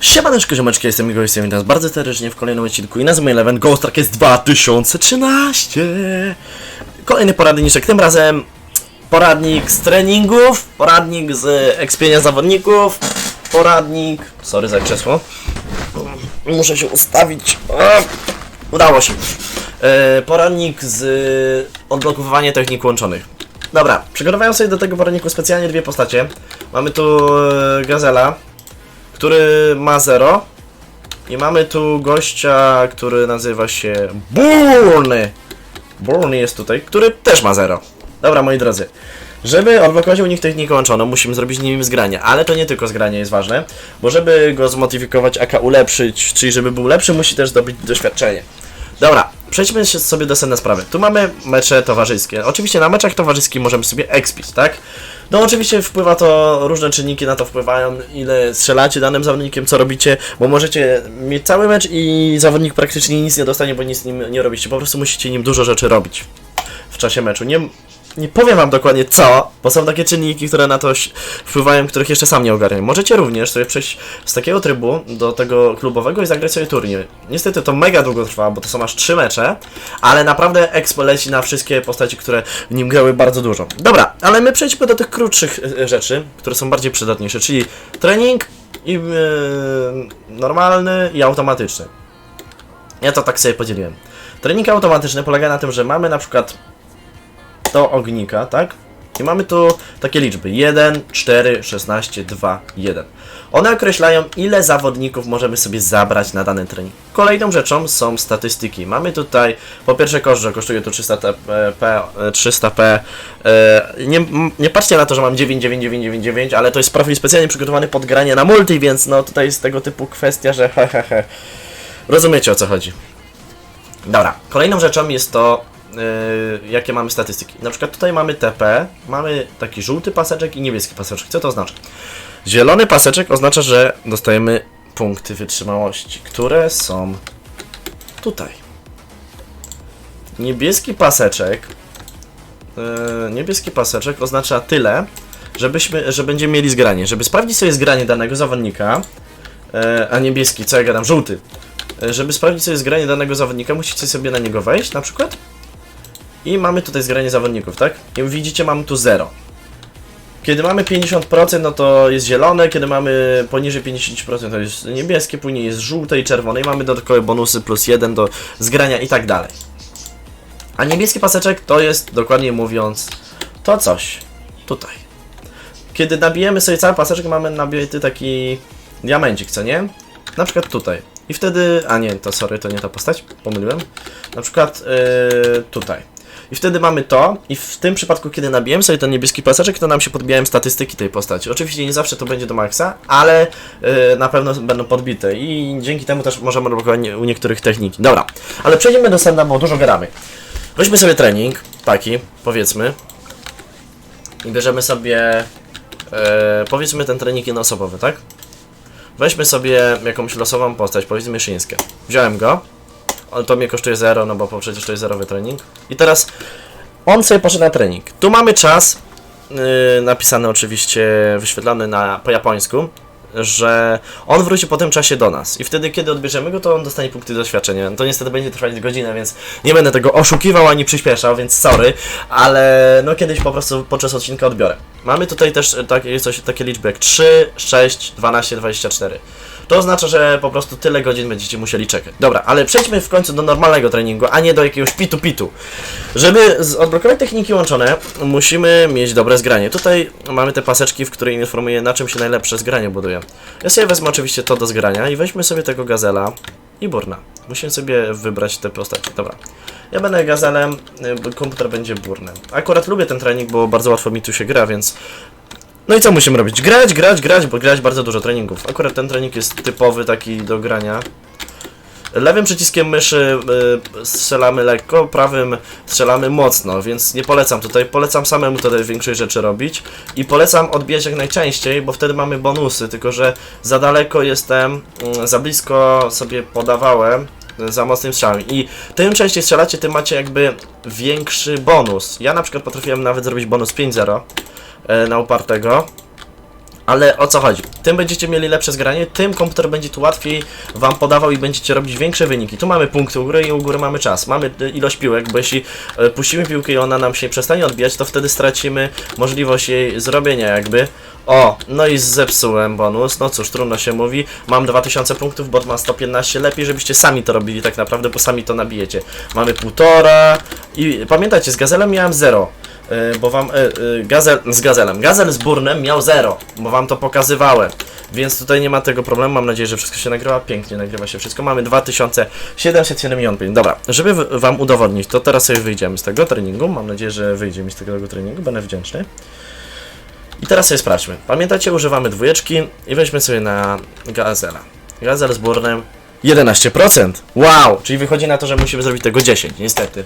Siemaneczko ziomeczki, jestem Igor, jestem witam bardzo serdecznie w kolejnym odcinku i nazywamy Eleven Ghost Track jest 2013 Kolejny poradniczek, tym razem. Poradnik z treningów, poradnik z ekspienia zawodników, poradnik... Sorry za krzesło. Muszę się ustawić. Udało się. E, Poradnik z odblokowywania technik łączonych. Dobra, przygotowałem sobie do tego poradniku specjalnie dwie postacie. Mamy tu e, Gazela który ma 0. I mamy tu gościa, który nazywa się Burny. Burny jest tutaj, który też ma 0. Dobra, moi drodzy. Żeby odblokować u nich technikę łączoną, musimy zrobić nim zgranie, ale to nie tylko zgranie jest ważne, bo żeby go zmodyfikować, aka ulepszyć, czyli żeby był lepszy, musi też zdobyć doświadczenie. Dobra, przejdźmy się sobie do sedna sprawy. Tu mamy mecze towarzyskie. Oczywiście na meczach towarzyskich możemy sobie expić, tak? No oczywiście wpływa to, różne czynniki na to wpływają, ile strzelacie danym zawodnikiem, co robicie, bo możecie mieć cały mecz i zawodnik praktycznie nic nie dostanie, bo nic nim nie robicie. Po prostu musicie nim dużo rzeczy robić w czasie meczu. Nie, nie powiem wam dokładnie co, bo są takie czynniki, które na to wpływają, których jeszcze sam nie ogarniam. Możecie również sobie przejść z takiego trybu do tego klubowego i zagrać sobie turniej. Niestety to mega długo trwa, bo to są aż trzy mecze, ale naprawdę expo leci na wszystkie postaci, które w nim grały bardzo dużo. Dobra, ale my przejdźmy do tych krótszych e, rzeczy, które są bardziej przydatniejsze, czyli trening i e, normalny i automatyczny. Ja to tak sobie podzieliłem. Trening automatyczny polega na tym, że mamy na przykład do ognika, tak? I mamy tu takie liczby 1, 4, 16, 2, 1. One określają, ile zawodników możemy sobie zabrać na dany trening. Kolejną rzeczą są statystyki. Mamy tutaj, po pierwsze koszt, że kosztuje to 300 P, 300p. E, Nie, nie patrzcie na to, że mam 99999, ale to jest profil specjalnie przygotowany pod granie na multi, więc no tutaj jest tego typu kwestia, że he, he, he. Rozumiecie o co chodzi. Dobra, kolejną rzeczą jest to, yy, jakie mamy statystyki. Na przykład tutaj mamy TP, mamy taki żółty paseczek i niebieski paseczek. Co to oznacza? Zielony paseczek oznacza, że dostajemy punkty wytrzymałości, które są tutaj. Niebieski paseczek, yy, niebieski paseczek oznacza tyle, żebyśmy, że będziemy mieli zgranie. Żeby sprawdzić sobie zgranie danego zawodnika, yy, a niebieski, co ja gadam, żółty, E, żeby sprawdzić sobie zgranie danego zawodnika, musicie sobie na niego wejść, na przykład. I mamy tutaj zgranie zawodników, tak? I widzicie, mamy tu 0. Kiedy mamy 50%, no to jest zielone, kiedy mamy poniżej 50% to jest niebieskie, później jest żółte i czerwone i mamy dodatkowe bonusy plus 1 do zgrania i tak dalej. A niebieski paseczek to jest, dokładnie mówiąc, to coś tutaj. Kiedy nabijemy sobie cały paseczek, mamy nabity taki diamencik, co nie? Na przykład tutaj. I wtedy, a nie, to sorry, to nie ta postać, pomyliłem. Na przykład yy, tutaj. I wtedy mamy to, i w tym przypadku, kiedy nabijemy sobie ten niebieski paseczek, to nam się podbijają statystyki tej postaci. Oczywiście nie zawsze to będzie do maksa, ale yy, na pewno będą podbite i dzięki temu też możemy robić u niektórych techniki. Dobra, ale przejdziemy do sedna, bo dużo gramy. Weźmy sobie trening, taki, powiedzmy, i bierzemy sobie, yy, powiedzmy ten trening jednoosobowy, tak? Weźmy sobie jakąś losową postać, powiedzmy Szyńskę. Wziąłem go, ale to mnie kosztuje 0, no bo przecież to jest zerowy trening. I teraz on sobie poszedł na trening. Tu mamy czas, yy, napisany oczywiście, wyświetlany na, po japońsku, że on wróci po tym czasie do nas. I wtedy, kiedy odbierzemy go, to on dostanie punkty doświadczenia. To niestety będzie trwać godzinę, więc nie będę tego oszukiwał ani przyspieszał, więc sorry, ale no kiedyś po prostu podczas odcinka odbiorę. Mamy tutaj też takie, coś, takie liczby jak 3, 6, 12, 24. To oznacza, że po prostu tyle godzin będziecie musieli czekać. Dobra, ale przejdźmy w końcu do normalnego treningu, a nie do jakiegoś pitu-pitu. Żeby odblokować techniki łączone, musimy mieć dobre zgranie. Tutaj mamy te paseczki, w której informuje na czym się najlepsze zgranie buduje. Ja sobie wezmę oczywiście to do zgrania i weźmy sobie tego gazela i burna. Musimy sobie wybrać te postacie. Dobra. Ja będę gazelem, y, komputer będzie burnem. Akurat lubię ten trening, bo bardzo łatwo mi tu się gra, więc no i co musimy robić? Grać, grać, grać, bo grać bardzo dużo treningów. Akurat ten trening jest typowy taki do grania. Lewym przyciskiem myszy y, strzelamy lekko, prawym strzelamy mocno, więc nie polecam tutaj. Polecam samemu tutaj większość rzeczy robić i polecam odbijać jak najczęściej, bo wtedy mamy bonusy, tylko że za daleko jestem, mm, za blisko sobie podawałem y, za mocnym strzałem i tym częściej strzelacie, tym macie jakby większy bonus. Ja na przykład potrafiłem nawet zrobić bonus 5-0 e, na upartego. Ale o co chodzi? Tym będziecie mieli lepsze zgranie, tym komputer będzie tu łatwiej wam podawał i będziecie robić większe wyniki. Tu mamy punkty u góry i u góry mamy czas. Mamy y, ilość piłek, bo jeśli e, puścimy piłkę i ona nam się przestanie odbijać, to wtedy stracimy możliwość jej zrobienia jakby. O, no i zepsułem bonus. No cóż, trudno się mówi. Mam 2000 punktów, bot ma 115. Lepiej, żebyście sami to robili tak naprawdę, bo sami to nabijecie. Mamy półtora i pamiętajcie, z gazelem miałem 0. Yy, bo wam. Yy, yy, gazel, z gazelem. Gazel z burnem miał 0, bo wam to pokazywałem. Więc tutaj nie ma tego problemu. Mam nadzieję, że wszystko się nagrywa. Pięknie nagrywa się wszystko. Mamy 2775. Dobra, żeby wam udowodnić, to teraz sobie wyjdziemy z tego treningu. Mam nadzieję, że wyjdzie mi z tego treningu. Będę wdzięczny. I teraz sobie sprawdźmy. Pamiętacie, używamy dwójeczki i weźmy sobie na gazela. Gazel z burnem 11%. Wow! Czyli wychodzi na to, że musimy zrobić tego 10, niestety.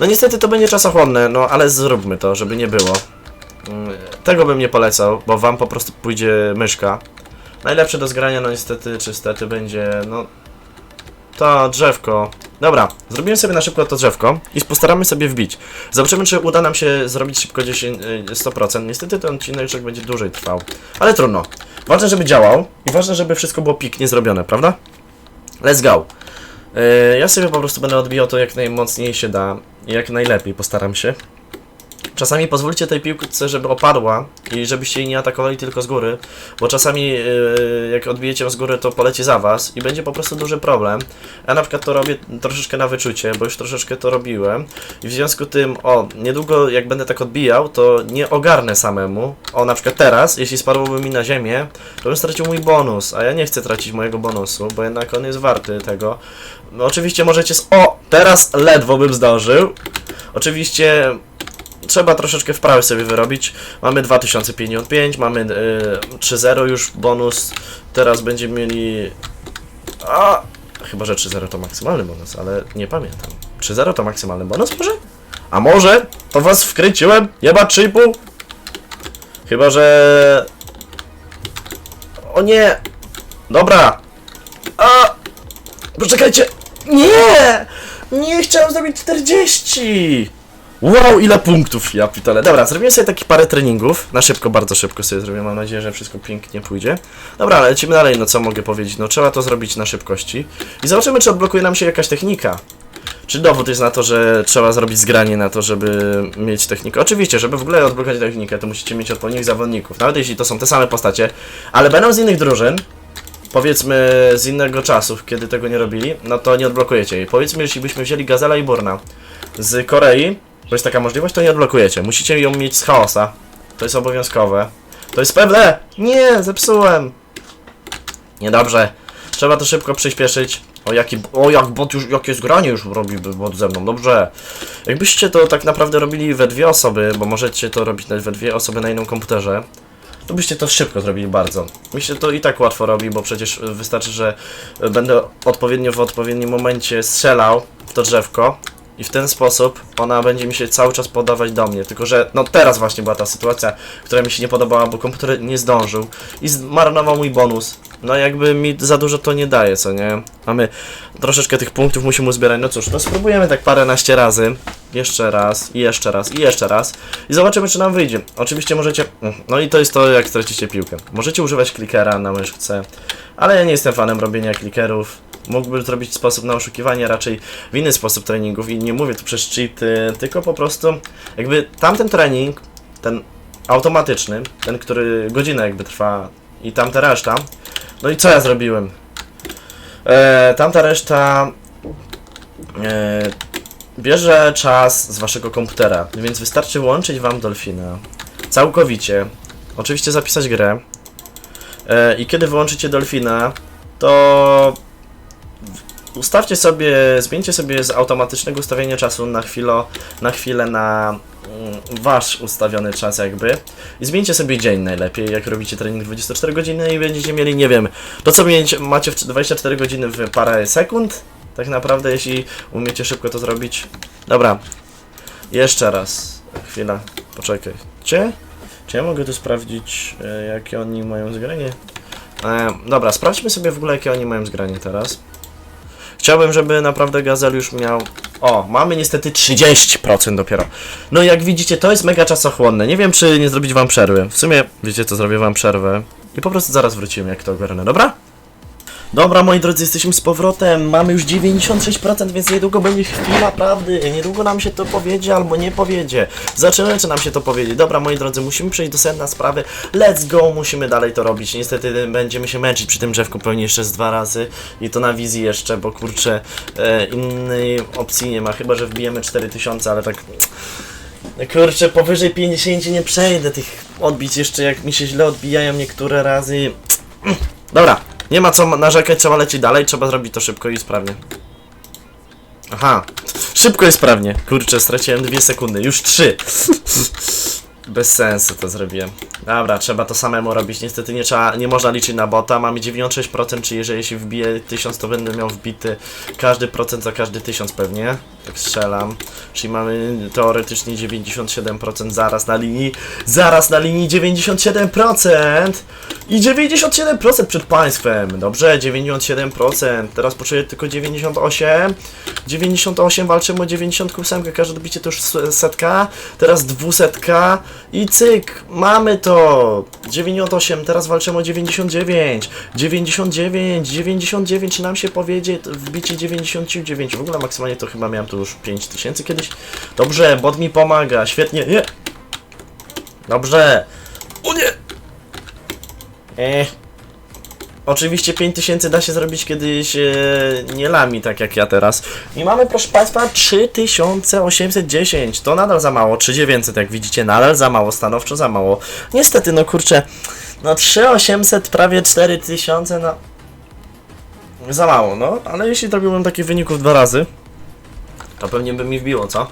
No niestety to będzie czasochłonne, no ale zróbmy to, żeby nie było. Mm, Tego bym nie polecał, bo wam po prostu pójdzie myszka. Najlepsze do zgrania, no niestety, czy stety będzie, no... To drzewko. Dobra, zrobimy sobie na szybko to drzewko i postaramy sobie wbić. Zobaczymy, czy uda nam się zrobić szybko 10, y, 100%. Niestety ten odcinek będzie dłużej trwał, ale trudno. Ważne, żeby działał i ważne, żeby wszystko było piknie zrobione, prawda? Let's go. Yy, ja sobie po prostu będę odbijał to jak najmocniej się da jak najlepiej postaram się. Czasami pozwólcie tej piłce, żeby opadła i żebyście jej nie atakowali tylko z góry, bo czasami yy, jak odbijecie ją z góry, to poleci za was i będzie po prostu duży problem. Ja na przykład to robię troszeczkę na wyczucie, bo już troszeczkę to robiłem i w związku tym, o, niedługo jak będę tak odbijał, to nie ogarnę samemu. O, na przykład teraz, jeśli spadłoby mi na ziemię, to bym stracił mój bonus, a ja nie chcę tracić mojego bonusu, bo jednak on jest warty tego. No, oczywiście możecie. s- O! Teraz ledwo bym zdążył. Oczywiście trzeba troszeczkę wprawy sobie wyrobić. Mamy 2055, mamy yy, 3.0 już bonus. Teraz będziemy mieli. A! Chyba, że 3.0 to maksymalny bonus, ale nie pamiętam. 3.0 to maksymalny bonus może? A może? To was wkręciłem? Jeba 3,5? Chyba, że... O nie! Dobra! A! Poczekajcie! Nie! Nie chciałem zrobić 40! Wow, ile punktów, ja pitole. Dobra, zrobimy sobie taki parę treningów. Na szybko, bardzo szybko sobie zrobię. Mam nadzieję, że wszystko pięknie pójdzie. Dobra, lecimy dalej. No co mogę powiedzieć? No trzeba to zrobić na szybkości. I zobaczymy, czy odblokuje nam się jakaś technika. Czy dowód jest na to, że trzeba zrobić zgranie na to, żeby mieć technikę? Oczywiście, żeby w ogóle odblokować technikę, to musicie mieć odpowiednich zawodników. Nawet jeśli to są te same postacie, ale będą z innych drużyn, powiedzmy z innego czasu, kiedy tego nie robili, no to nie odblokujecie jej. Powiedzmy, jeśli byśmy wzięli Gazela i Burna z Korei, bo jest taka możliwość, to nie odblokujecie. Musicie ją mieć z chaosa. To jest obowiązkowe. To jest pewne! Nie, zepsułem! Niedobrze. Trzeba to szybko przyspieszyć. O, jaki, o jak bot już, jakie zgranie już robi bot ze mną, dobrze. Jakbyście to tak naprawdę robili we dwie osoby, bo możecie to robić we dwie osoby na innym komputerze, to byście to szybko zrobili bardzo. Mi się to i tak łatwo robi, bo przecież wystarczy, że będę odpowiednio w odpowiednim momencie strzelał w to drzewko i w ten sposób ona będzie mi się cały czas podawać do mnie. Tylko, że no teraz właśnie była ta sytuacja, która mi się nie podobała, bo komputer nie zdążył i zmarnował mój bonus. No jakby mi za dużo to nie daje, co nie? Mamy troszeczkę tych punktów, musimy uzbierać. No cóż, no spróbujemy tak paręnaście razy. Jeszcze raz, i jeszcze raz, i jeszcze raz. I zobaczymy, czy nam wyjdzie. Oczywiście możecie... No i to jest to, jak tracicie piłkę. Możecie używać klikera na myszce, ale ja nie jestem fanem robienia klikerów. Mógłbym zrobić sposób na oszukiwanie raczej w inny sposób treningów i nie mówię tu przez cheaty, tylko po prostu jakby tamten trening, ten automatyczny, ten, który godzinę jakby trwa i tamta reszta, no i co ja zrobiłem? E, tamta reszta e, bierze czas z waszego komputera, więc wystarczy włączyć wam Dolfina. Całkowicie, oczywiście zapisać grę. E, i kiedy wyłączycie Dolfina, to ustawcie sobie, zmieńcie sobie z automatycznego ustawienia czasu na chwilę, na chwilę na wasz ustawiony czas jakby i zmieńcie sobie dzień najlepiej, jak robicie trening 24 godziny i będziecie mieli, nie wiem, to co mieć, macie w 24 godziny w parę sekund, tak naprawdę, jeśli umiecie szybko to zrobić. Dobra, jeszcze raz, chwila, poczekajcie. Czy ja mogę tu sprawdzić, e, jakie oni mają zgranie? E, dobra, sprawdźmy sobie w ogóle, jakie oni mają zgranie teraz. Chciałbym, żeby naprawdę Gazel już miał... O, mamy niestety 30% dopiero. No jak widzicie, to jest mega czasochłonne. Nie wiem, czy nie zrobić wam przerwy. W sumie, wiecie co, zrobię wam przerwę. I po prostu zaraz wrócimy, jak to ogarnę, dobra? Dobra, moi drodzy, jesteśmy z powrotem. Mamy już 96%, więc niedługo będzie chwila prawdy. Niedługo nam się to powiedzie albo nie powiedzie. Zobaczymy, czy nam się to powiedzie. Dobra, moi drodzy, musimy przejść do sedna sprawy. Let's go, musimy dalej to robić. Niestety będziemy się męczyć przy tym drzewku pewnie jeszcze z dwa razy. I to na wizji jeszcze, bo kurczę, e, innej opcji nie ma. Chyba, że wbijemy 4000, ale tak... Kurczę, powyżej 50 nie przejdę tych odbić jeszcze, jak mi się źle odbijają niektóre razy. Dobra, nie ma co narzekać, trzeba lecieć dalej, trzeba zrobić to szybko i sprawnie. Aha, szybko i sprawnie. Kurczę, straciłem dwie sekundy, już trzy. Bez sensu to zrobiłem. Dobra, trzeba to samemu robić. Niestety nie trzeba, nie można liczyć na bota. Mamy 96%, czyli jeżeli się wbije 1000, to będę miał wbity każdy procent za każdy 1000 pewnie. Tak strzelam. Czyli mamy teoretycznie 97% zaraz na linii. Zaraz na linii 97%! I 97% przed państwem. Dobrze, 97%. Teraz potrzebuję tylko 98. 98, walczymy o 98. Każde dobicie to już setka. Teraz dwusetka. I cyk, mamy to. 98, teraz walczymy o 99. 99, 99, czy nam się powiedzie, wbicie 99. W ogóle maksymalnie to chyba miałem tu już 5000 kiedyś. Dobrze, bot mi pomaga, świetnie. Nie. Dobrze. O nie! Eh. Oczywiście 5000 da się zrobić kiedyś e, nie lami, tak jak ja teraz. I mamy, proszę Państwa, 3810. To nadal za mało. 3900, jak widzicie, nadal za mało, stanowczo za mało. Niestety, no kurczę, no 3800, prawie 4000, no. Za mało, no. Ale jeśli zrobiłbym takich wyników dwa razy, to pewnie by mi wbiło, co?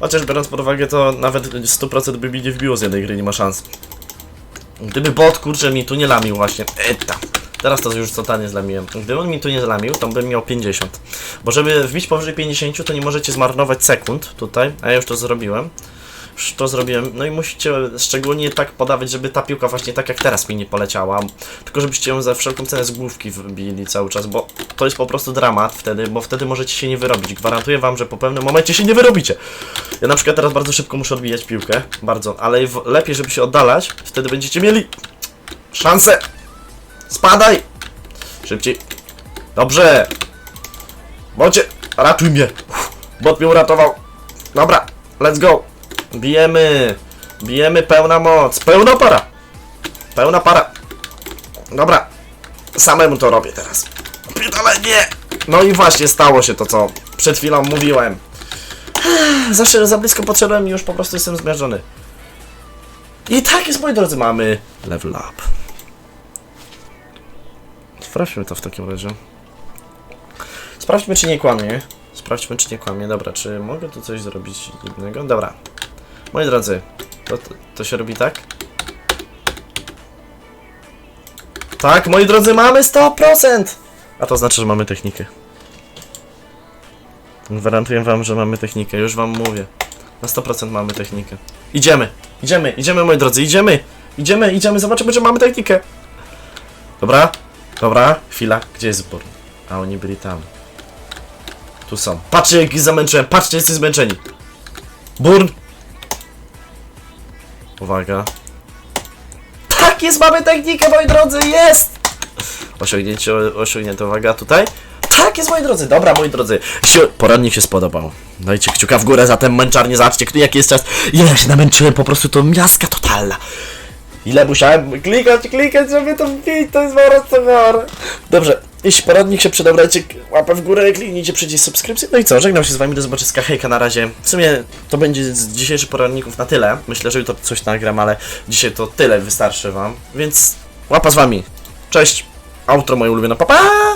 Chociaż biorąc pod uwagę, to nawet 100% by mi nie wbiło z jednej gry, nie ma szans. Gdyby bot, kurczę, mi tu nie lamił właśnie. Eta. Teraz to już totalnie zlamiłem. Gdyby on mi tu nie zlamił, to bym miał 50. Bo żeby wbić powyżej 50, to nie możecie zmarnować sekund tutaj, a ja już to zrobiłem. Już to zrobiłem. No i musicie szczególnie tak podawać, żeby ta piłka właśnie tak jak teraz mi nie poleciała. Tylko żebyście ją za wszelką cenę z główki wbili cały czas, bo to jest po prostu dramat wtedy, bo wtedy możecie się nie wyrobić. Gwarantuję wam, że po pewnym momencie się nie wyrobicie. Ja na przykład teraz bardzo szybko muszę odbijać piłkę, bardzo, ale lepiej, żeby się oddalać, wtedy będziecie mieli szansę. Spadaj! Szybciej. Dobrze! Bocie, ratuj mnie! Uff, Bot mnie uratował. Dobra, let's go! Bijemy! Bijemy pełna moc! Pełna para! Pełna para! Dobra, samemu to robię teraz. Pitole, nie! No i właśnie stało się to, co przed chwilą mówiłem. Zawsze za blisko podszedłem i już po prostu jestem zmierzony. I tak jest, moi drodzy, mamy level up. Sprawdźmy to w takim razie. Sprawdźmy, czy nie kłamie. Sprawdźmy, czy nie kłamie. Dobra, czy mogę tu coś zrobić innego? Dobra. Moi drodzy, to, to, się robi tak? Tak, moi drodzy, mamy 100%! A to znaczy, że mamy technikę. Gwarantuję wam, że mamy technikę, już wam mówię. Na 100% mamy technikę. Idziemy, idziemy, idziemy, moi drodzy, idziemy! Idziemy, idziemy, zobaczymy, czy mamy technikę. Dobra, dobra, chwila, gdzie jest zbór? A oni byli tam. Tu są. Patrzcie, jak ich zamęczyłem, patrzcie, jesteś zmęczeni. Burn! Uwaga. Tak jest, mamy technikę, moi drodzy, jest! Osiągnięcie, osiągnięte, uwaga, tutaj. Tak jest, moi drodzy, dobra, moi drodzy. Jeśli poradnik się spodobał, dajcie kciuka w górę za ten męczarnię, zobaczcie, jaki jest czas. Ile ja się namęczyłem, po prostu to miaska totalna. Ile musiałem klikać, klikać, żeby to wbić, to jest chore. Dobrze, jeśli poradnik się przydał, dajcie łapę w górę, kliknijcie przycisk subskrypcji. No i co, żegnam się z wami, do zobaczyska, hejka, na razie. W sumie to będzie z dzisiejszych poradników na tyle. Myślę, że jutro coś nagram, ale dzisiaj to tyle wystarczy wam. Więc łapa z wami. Cześć, outro moje ulubione, pa pa!